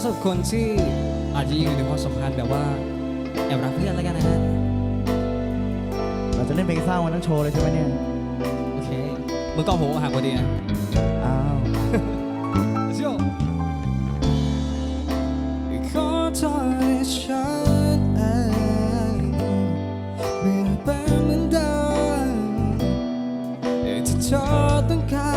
ำหรับคนที่อาจจะอยู่ในความสัมพันธ์แบบว่าแอบรักเพื่อนแล้วกันนะฮะเราจะเล่นเพลงเศร้าวันนั้นโชว์เลยใช่ไหมเนี่ย โอเคมึงก็โหหักพอดีนะอ้าว Let's go ขอโทษให้ฉันเองไม่เป็นเหมือนเดิมอย่างที่เธอต้องการ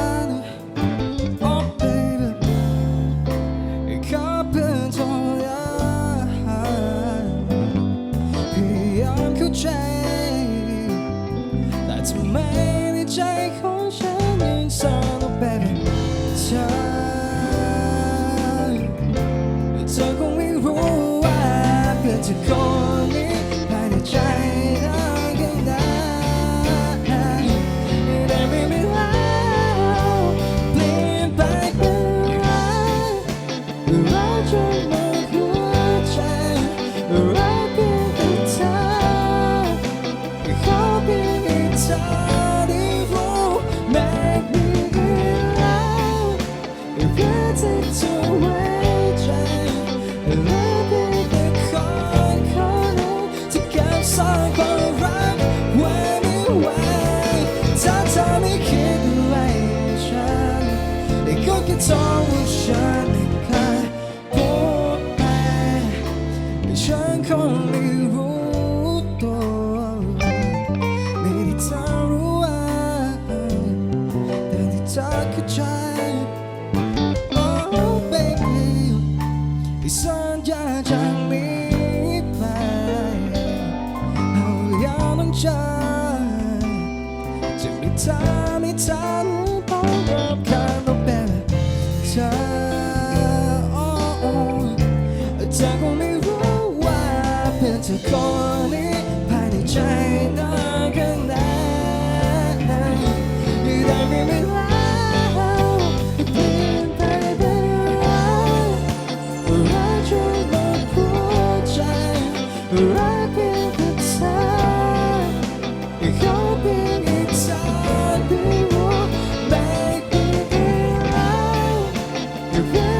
เข้าใจ แต่ทำไมในใจของฉันยังสั่น Oh baby เธอเธอคงไม่รู้ว่าเพื่อนเธอ ก็แค่ทองว่าฉันไม่เคยพูดไปฉันคงไม่รู้ตัวไม่ได้เธอรู้ว่าแต่ที่เธอเข้าใจ Oh baby ที่สัญญาจากนี้ไปเอาอย่างต้องใจจะไม่ทำให้เธอต้องรับคำ Oh baby เธอ oh, oh เธอคงไม่รู้ว่าเพื่อนเธอคน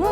รั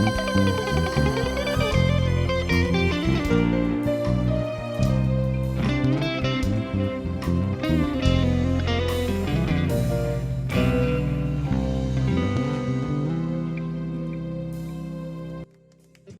Música